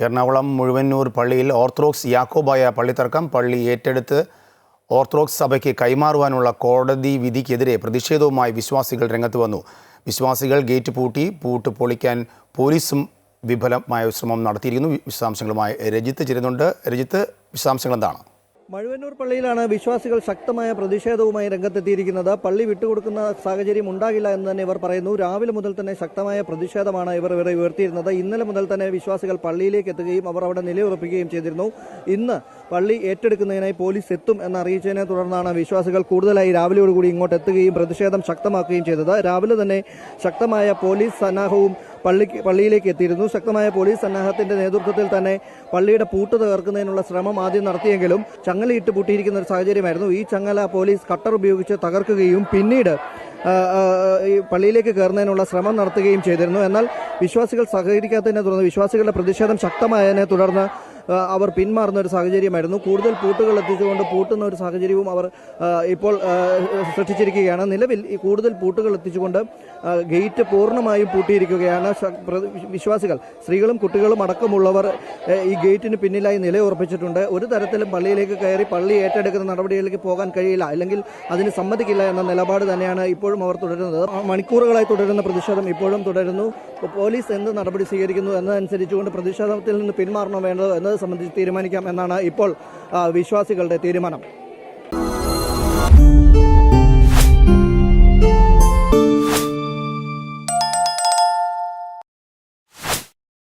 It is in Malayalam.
എറണാകുളം മുഴുവന്നൂർ പള്ളിയിൽ ഓർത്തഡോക്സ് യാക്കോബായ പള്ളിത്തർക്കം പള്ളി ഏറ്റെടുത്ത് ഓർത്തഡോക്സ് സഭയ്ക്ക് കൈമാറുവാനുള്ള കോടതി വിധിക്കെതിരെ പ്രതിഷേധവുമായി വിശ്വാസികൾ രംഗത്ത് വന്നു. വിശ്വാസികൾ ഗേറ്റ് പൂട്ടി പൂട്ട് പൊളിക്കാൻ പോലീസും വിഫലമായ ശ്രമം നടത്തിയിരിക്കുന്നു. വിശദാംശങ്ങളുമായി രജിത്ത് ചേരുന്നുണ്ട്. രജിത്ത് വിശദാംശങ്ങൾ എന്താണ് മഴുവന്നൂർ പള്ളിയിലാണ് വിശ്വാസികൾ ശക്തമായ പ്രതിഷേധവുമായി രംഗത്തെത്തിയിരിക്കുന്നത്. പള്ളി വിട്ടുകൊടുക്കുന്ന സാഹചര്യം ഉണ്ടാകില്ല എന്ന് തന്നെ ഇവർ പറയുന്നു. രാവിലെ മുതൽ തന്നെ ശക്തമായ പ്രതിഷേധമാണ് ഇവർ ഇവരെ ഉയർത്തിയിരുന്നത്. ഇന്നലെ മുതൽ തന്നെ വിശ്വാസികൾ പള്ളിയിലേക്ക് എത്തുകയും അവർ അവിടെ നിലയുറപ്പിക്കുകയും ചെയ്തിരുന്നു. ഇന്ന് പള്ളി ഏറ്റെടുക്കുന്നതിനായി പോലീസ് എത്തും എന്ന് അറിയിച്ചതിനെ തുടർന്നാണ് വിശ്വാസികൾ കൂടുതലായി രാവിലെയോടുകൂടി ഇങ്ങോട്ട് എത്തുകയും പ്രതിഷേധം ശക്തമാക്കുകയും ചെയ്തത്. രാവിലെ തന്നെ ശക്തമായ പോലീസ് സന്നാഹവും പള്ളി പള്ളിയിലേക്ക് എത്തിയിരുന്നു. ശക്തമായ പോലീസ് സന്നാഹത്തിന്റെ നേതൃത്വത്തിൽ തന്നെ പള്ളിയുടെ പൂട്ട് തകർക്കുന്നതിനുള്ള ശ്രമം ആദ്യം നടത്തിയെങ്കിലും ചങ്ങലയിട്ട് പൂട്ടിയിരിക്കുന്ന ഒരു സാഹചര്യമായിരുന്നു. ഈ ചങ്ങല പോലീസ് കട്ടർ ഉപയോഗിച്ച് തകർക്കുകയും പിന്നീട് ഈ പള്ളിയിലേക്ക് കയറുന്നതിനുള്ള ശ്രമം നടത്തുകയും ചെയ്തിരുന്നു. എന്നാൽ വിശ്വാസികൾ സഹകരിക്കാത്തതിനെ തുടർന്ന് വിശ്വാസികളുടെ പ്രതിഷേധം ശക്തമായതിനെ തുടർന്ന് അവർ പിന്മാറുന്ന ഒരു സാഹചര്യമായിരുന്നു. കൂടുതൽ പൂട്ടുകൾ എത്തിച്ചുകൊണ്ട് പൂട്ടുന്ന ഒരു സാഹചര്യവും അവർ ഇപ്പോൾ സൃഷ്ടിച്ചിരിക്കുകയാണ്. നിലവിൽ ഈ കൂടുതൽ പൂട്ടുകൾ എത്തിച്ചുകൊണ്ട് ഗേറ്റ് പൂർണമായും പൂട്ടിയിരിക്കുകയാണ്. വിശ്വാസികൾ സ്ത്രീകളും കുട്ടികളും അടക്കമുള്ളവർ ഈ ഗേറ്റിന് പിന്നിലായി നിലയുറപ്പിച്ചിട്ടുണ്ട്. ഒരു തരത്തിലും പള്ളിയിലേക്ക് കയറി പള്ളി ഏറ്റെടുക്കുന്ന നടപടികളിലേക്ക് പോകാൻ കഴിയില്ല. അല്ലെങ്കിൽ അതിന് സമ്മതിക്കില്ല എന്ന നിലപാട് തന്നെയാണ് ഇപ്പോഴും അവർ തുടരുന്നത്. മണിക്കൂറുകളായി തുടരുന്ന പ്രതിഷേധം ഇപ്പോഴും തുടരുന്നു. പോലീസ് എന്ത് നടപടി സ്വീകരിക്കുന്നു എന്നതനുസരിച്ചുകൊണ്ട് പ്രതിഷേധത്തിൽ നിന്ന് പിന്മാറണം വേണ്ടത് എന്നത് സംബന്ധിച്ച് തീരുമാനിക്കാം എന്നാണ് ഇപ്പോൾ വിശ്വാസികളുടെ തീരുമാനം.